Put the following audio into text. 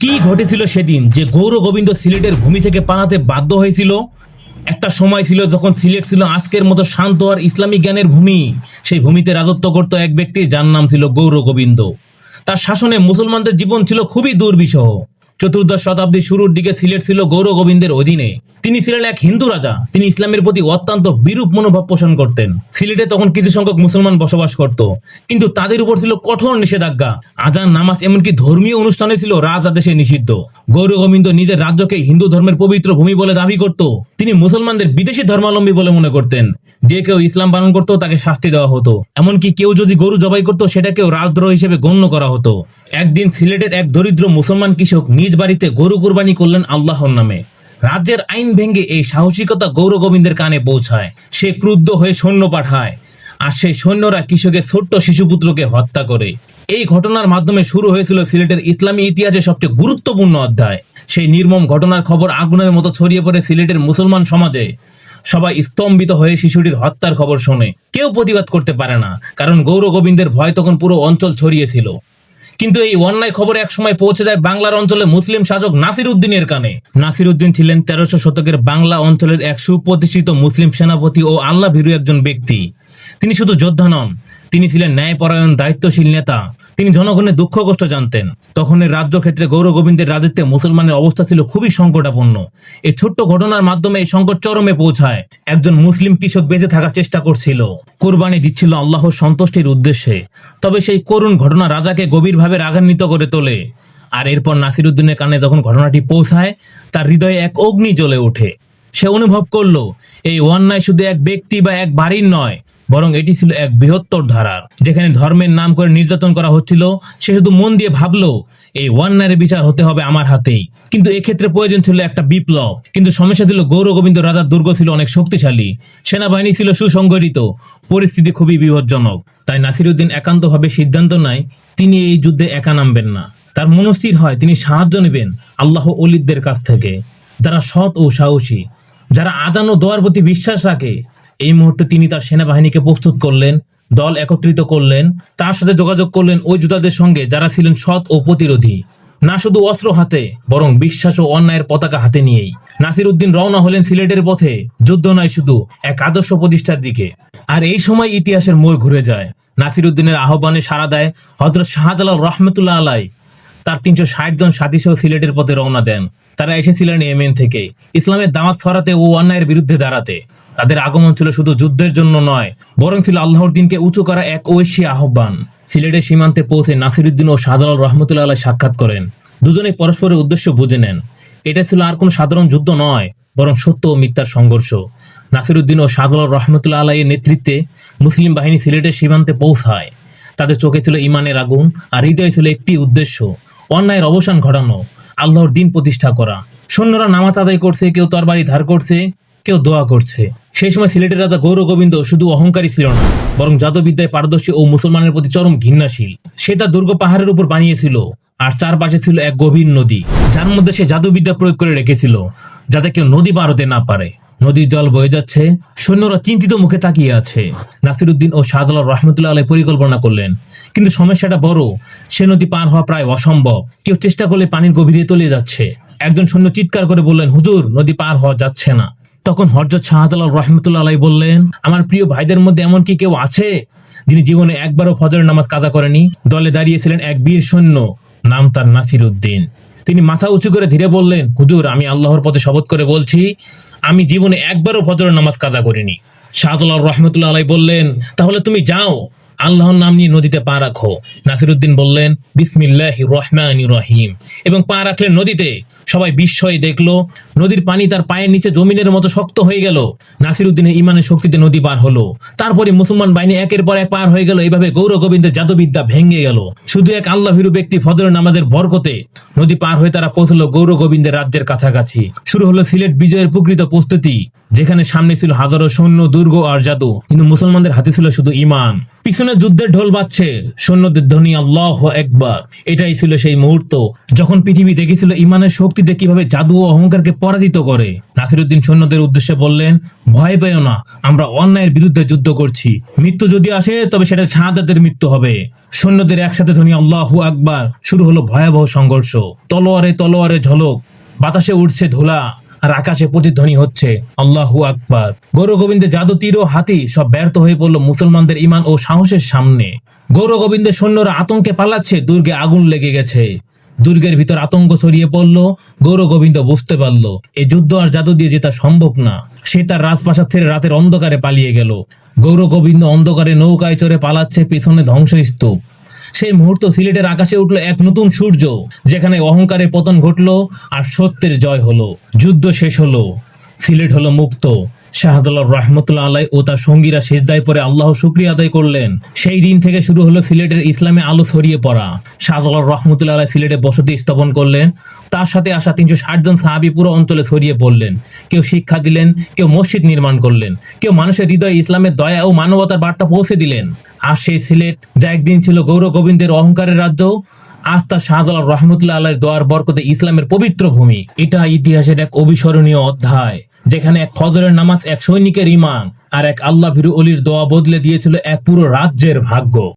কি ঘটেছিল সেদিন? যে গৌর গোবিন্দ সিলেটের ভূমি থেকে পালাতে বাধ্য হয়েছিল? একটা সময় ছিল যখন সিলেট ছিল আজকের মতো শান্ত আর ইসলামী জ্ঞানের ভূমি। সেই ভূমিতে রাজত্ব করত এক ব্যক্তি যার নাম ছিল গৌর গোবিন্দ। তার শাসনে মুসলমানদের জীবন ছিল খুবই দুর্বিষহ। চতুর্দশ শতাব্দীর শুরুর দিকে সিলেট ছিল গৌর গোবিন্দের অধীনে। তিনি ছিলেন এক হিন্দু রাজা। তিনি ইসলামের প্রতি অত্যন্ত বিরূপ মনোভাব পোষণ করতেন। সিলেটে তখন কিছু সংখ্যক মুসলমান বসবাস করত। কিন্তু তাদের উপর ছিল কঠোর নিষেধাজ্ঞা। আজান, নামাজ, এমনকি ধর্মীয় অনুষ্ঠানে ছিল রাজ আদেশে নিষিদ্ধ। গৌর গোবিন্দ নিজের রাজ্যকে হিন্দু ধর্মের পবিত্র ভূমি বলে দাবি করত। তিনি মুসলমানদের বিদেশি ধর্মাবলম্বী বলে মনে করতেন। যে কেউ ইসলাম পালন করতো, তাকে শাস্তি দেওয়া হতো। এমনকি কেউ যদি গরু জবাই করতো, সেটাকেও রাজদ্রোহ হিসেবে গণ্য করা হতো। একদিন সিলেটের এক দরিদ্র মুসলমান কৃষক নিজ বাড়িতে গরু কুরবানি করলেন আল্লাহর নামে। রাজ্যের আইন ভেঙে এই সাহসিকতা গৌর গোবিন্দের কানে পৌঁছায়। সে ক্রুদ্ধ হয়ে সৈন্য পাঠায়। আর সেই সৈন্যরা কৃষকের ছোট্ট শিশুপুত্রকে হত্যা করে। এই ঘটনার মাধ্যমে শুরু হয়েছিল সিলেটের ইসলামী ইতিহাসে সবচেয়ে গুরুত্বপূর্ণ অধ্যায়। সেই নির্মম ঘটনার খবর আগুনের মতো ছড়িয়ে পড়ে সিলেটের মুসলমান সমাজে। সবাই স্তম্ভিত হয়ে শিশুটির হত্যার খবর শোনে। কেউ প্রতিবাদ করতে পারে না, কারণ গৌর গোবিন্দের ভয় তখন পুরো অঞ্চল ছড়িয়েছিল কিন্তু এই অন্যায় খবর এক সময় পৌঁছে যায় বাংলার অঞ্চলে মুসলিম শাসক নাসির উদ্দিনের কানে। নাসির উদ্দিন ছিলেন তেরোশো শতকের বাংলা অঞ্চলের এক সুপ্রতিষ্ঠিত মুসলিম সেনাপতি ও আল্লাহ ভীরু একজন ব্যক্তি। তিনি শুধু যোদ্ধা নন তিনি ছিলেন ন্যায়পরায়ণ, দায়িত্বশীল নেতা। তিনি জনগণের দুঃখ কষ্ট জানতেন। তখনের রাজ্য ক্ষেত্রে গৌর গোবিন্দের রাজত্বে মুসলমানের অবস্থা ছিল খুবই সংকটাপন্ন। এই ছোট্ট ঘটনার মাধ্যমে এই সংকট চরমে পৌঁছায়। একজন মুসলিম কৃষক বেঁচে থাকার চেষ্টা করছিল। কোরবানি দিচ্ছিল আল্লাহর সন্তুষ্টির উদ্দেশ্যে। তবে সেই করুণ ঘটনা রাজাকে গভীরভাবে রাগান্বিত করে তোলে। আর এরপর নাসিরুদ্দিনের কানে যখন ঘটনাটি পৌঁছায়, তার হৃদয়ে এক অগ্নি জ্বলে ওঠে। সে অনুভব করল, এই অন্যায় শুধু এক ব্যক্তি বা এক বাড়ির নয় বরং এটি ছিল এক বৃহত্তর ধারার যেখানে ধর্মের নাম করে নির্যাতন করা হচ্ছিল। সে শুধু মন দিয়ে ভাবলো, এই অন্যায়ের বিচার হতে হবে আমার হাতেই। কিন্তু এক্ষেত্রে প্রয়োজন ছিল একটা বিপ্লব। কিন্তু সমস্যা ছিল, গৌর গোবিন্দ রাজার দুর্গ ছিল অনেক শক্তিশালী। সেনাবাহিনী ছিল সুসংগঠিত। পরিস্থিতি খুবই বিপজ্জনক। তাই নাসিরুদ্দিন একান্তভাবে সিদ্ধান্ত নেয়, তিনি এই যুদ্ধে একা নামবেন না। তার মনস্থির হয়, তিনি সাহায্য নেবেন আল্লাহ অলিদদের কাছ থেকে, যারা সৎ ও সাহসী, যারা আজান ও দোয়ার প্রতি বিশ্বাস রাখে। এই মুহূর্তে তিনি তার সেনাবাহিনীকে প্রস্তুত করলেন, দল একত্রিত করলেন, তার সাথে যোগাযোগ করলেন ওই যোদ্ধাদের সঙ্গে যারা ছিলেন সৎ ও প্রতিরোধী। না শুধু অস্ত্র হাতে, বরং বিশ্বাস ও অন্যায়ের পতাকা হাতে নিয়েই। নাসির উদ্দিন রওনা হলেন সিলেটের পথে, যুদ্ধ নয় শুধু, এক আদর্শ প্রতিষ্ঠার দিকে। আর এই সময় ইতিহাসের মোড় ঘুরে যায়। নাসির উদ্দিনের আহ্বানে সাড়া দেয় হজরত শাহজালাল রহমতুল্লাহ আলাই তার তিনশো ষাট জন সাথী সহ সিলেটের পথে রওনা দেন। তারা এসেছিলেন এমএন থেকে। ইসলামের দামাত ছড়াতে ও অন্যায়ের বিরুদ্ধে দাঁড়াতে। তাদের আগমন ছিল শুধু যুদ্ধের জন্য নয়, বরং ছিল আল্লাহর দিনকে উঁচু করা এক ঐশী আহ্বান। সিলেটের সীমান্তে পৌঁছে নাসিরুদ্দিন ও শাহজালাল রহমতুল্লাহ আলাই সাক্ষাৎ করেন। দুজনেই পরস্পরের উদ্দেশ্য বুঝে নেন। এটা ছিল আর কোনো সাধারণ যুদ্ধ নয়, বরং সত্য ও মিথ্যার সংঘর্ষ। নাসিরুদ্দিন ও শাহজালাল রহমতুল্লাহ আলাইয়ের নেতৃত্বে মুসলিম বাহিনী সিলেটের সীমান্তে পৌঁছায়। তাদের চোখে ছিল ইমানের আগুন আর হৃদয়ে ছিল একটি উদ্দেশ্য, অন্যায়ের অবসান ঘটানো, আল্লাহর দিন প্রতিষ্ঠা করা। সৈন্যরা নামাজ আদায় করছে, কেউ তরবারি ধার করছে, কেউ দোয়া করছে। সেই সময় সিলেটের রাজা গৌর গোবিন্দ শুধু অহংকারী ছিল না, বরং জাদবিদ্যায় পারদর্শী ও মুসলমানের প্রতি চরম ঘৃণাশীল। সে তার দুর্গ পাহাড়ের উপর বানিয়েছিল, আর চারপাশে ছিল এক গভীর নদী, যার মধ্যে সে জাদুবিদ্যা প্রয়োগ করে রেখেছিল, যাতে কেউ নদী পার হতে না পারে। নদীর জল বয়ে যাচ্ছে, সৈন্যরা চিন্তিত মুখে তাকিয়ে আছে। নাসিরুদ্দিন ও শাহজালাল রহমতুল্লাহ আলাই পরিকল্পনা করলেন, কিন্তু সমস্যাটা বড়, সে নদী পার হওয়া প্রায় অসম্ভব। কেউ চেষ্টা করলে পানির গভীরে তলিয়ে যাচ্ছে। একজন সৈন্য চিৎকার করে বললেন, হুজুর, নদী পার হওয়া যাচ্ছে না। তখন হরজত শাহজালাল রহমতুল্লাহ আলাই বললেন, আমার প্রিয় ভাইদের মধ্যে এমন কি কেউ আছে যিনি জীবনে একবারও ফজরের নামাজ কাদা করেনি? দলে দাঁড়িয়েছিলেন এক বীর সৈন্য, নাম তার নাসির উদ্দিন তিনি মাথা উঁচু করে ধীরে বললেন, হুজুর, আমি আল্লাহর পথে শপথ করে বলছি, আমি জীবনে একবারও ফজরের নামাজ কাদা করিনি। শাহজালাল রহমতুল্লাহ আলাই বললেন, তাহলে তুমি যাও। আল্লাহর নাম নিয়ে নদীতে পা রাখো। নাসিরুদ্দিন বললেন বিসমিল্লাহ রহমান রহিম। এবং পা রাখলেন নদীতে সবাই বিস্ময়ে দেখল, নদীর পানি তার পায়ের নিচে জমিনের মতো শক্ত হয়ে গেল। নাসিরুদ্দিনের ইমানের শক্তিতে নদী পার হলো। তারপরে মুসলমান বাহিনী একের পর এক পার হয়ে গেল। এইভাবে গৌর গোবিন্দের জাদুবিদ্যা ভেঙে গেল। শুধু এক আল্লাহ ভীরু ব্যক্তি ফজরের নামাজের বরকতে নদী পার হয়ে তারা পৌঁছলো গৌর গোবিন্দের রাজ্যের কাছাকাছি। শুরু হলো সিলেট বিজয়ের প্রকৃত প্রস্তুতি, যেখানে সামনে ছিল হাজারো সৈন্য, দুর্গ আর জাদু। কিন্তু মুসলমানদের হাতে ছিল শুধু ইমান পিছনে যুদ্ধের ঢোল বাজছে। সৈন্যদের ধ্বনি, আল্লাহ একবার এটাই ছিল সেই মুহূর্ত, যখন পৃথিবী দেখেছিল ইমানের শক্তিতে কীভাবে জাদু ও অহংকারকে পরাজিত করে। নাসিরুদ্দিন সৈন্যদের উদ্দেশ্যে বললেন, ভয় পেও না, আমরা অন্যায়ের বিরুদ্ধে যুদ্ধ করছি। মৃত্যু যদি আসে, তবে সেটা শাহাদাতের মৃত্যু হবে। সৈন্যদের একসাথে ধ্বনি, আল্লাহু আকবার, শুরু হলো ভয়াবহ সংঘর্ষ। তলোয়ারে তলোয়ারে ঝলক, বাতাসে উঠছে ধুলা আর আকাশে প্রতিধ্বনি হচ্ছে। আল্লাহু আকবার। গৌর গোবিন্দের জাদু তীর ও হাতি সব ব্যর্থ হয়ে পড়ল মুসলমানদের ইমান ও সাহসের সামনে। গৌর গোবিন্দের সৈন্যরা আতঙ্কে পালাচ্ছে, দুর্গে আগুন লেগে গেছে। দুর্গের ভিতর আতঙ্ক ছড়িয়ে পড়ল গৌর গোবিন্দ বুঝতে পারল এই যুদ্ধ আর জাদু দিয়ে জেতা সম্ভব না। সে তার রাজপ্রাসাদ ছেড়ে রাতের অন্ধকারে পালিয়ে গেল। গৌর গোবিন্দ অন্ধকারে নৌকায় চড়ে পালাচ্ছে, পেছনে ধ্বংসস্তূপ। সেই মুহূর্ত সিলেটের আকাশে উঠল এক নতুন সূর্য, যেখানে অহংকারের পতন ঘটলো আর সত্যের জয় হলো, যুদ্ধ শেষ হলো। সিলেট হলো মুক্ত। শাহাদুল্লাহ রহমতুল্লাহ আলাই ও তার সঙ্গীরা শেষদায় পরে আল্লাহ শুক্রিয়া আদায় করলেন। সেই দিন থেকে শুরু হলো সিলেটের ইসলামে আলো ছড়িয়ে পড়া। শাহাদুল্লাহ রহমতুল্লাহ আলাই সিলেটে বসতি স্থাপন করলেন। তার সাথে আসা তিনশো ষাট জন সাহাবি পুরো অঞ্চলে ছড়িয়ে পড়লেন। কেউ শিক্ষা দিলেন, কেউ মসজিদ নির্মাণ করলেন। কেউ মানুষের হৃদয়ে ইসলামের দয়া ও মানবতার বার্তা পৌঁছে দিলেন। আর সেই সিলেট যা একদিন ছিল গৌর গোবিন্দের অহংকারের রাজ্য, আজ তা শাহজালাল রহমতুল্লাহ আল্লাহর দোয়ার বরকতে ইসলামের পবিত্র ভূমি। এটা ইতিহাসের এক অবিস্মরণীয় অধ্যায়। যেখানে এক ফজরের নামাজ এক সৈনিকের ইমান আর এক আল্লাহ ভিরু অলির দোয়া বদলে দিয়েছিল এক পুরো রাজ্যের ভাগ্য।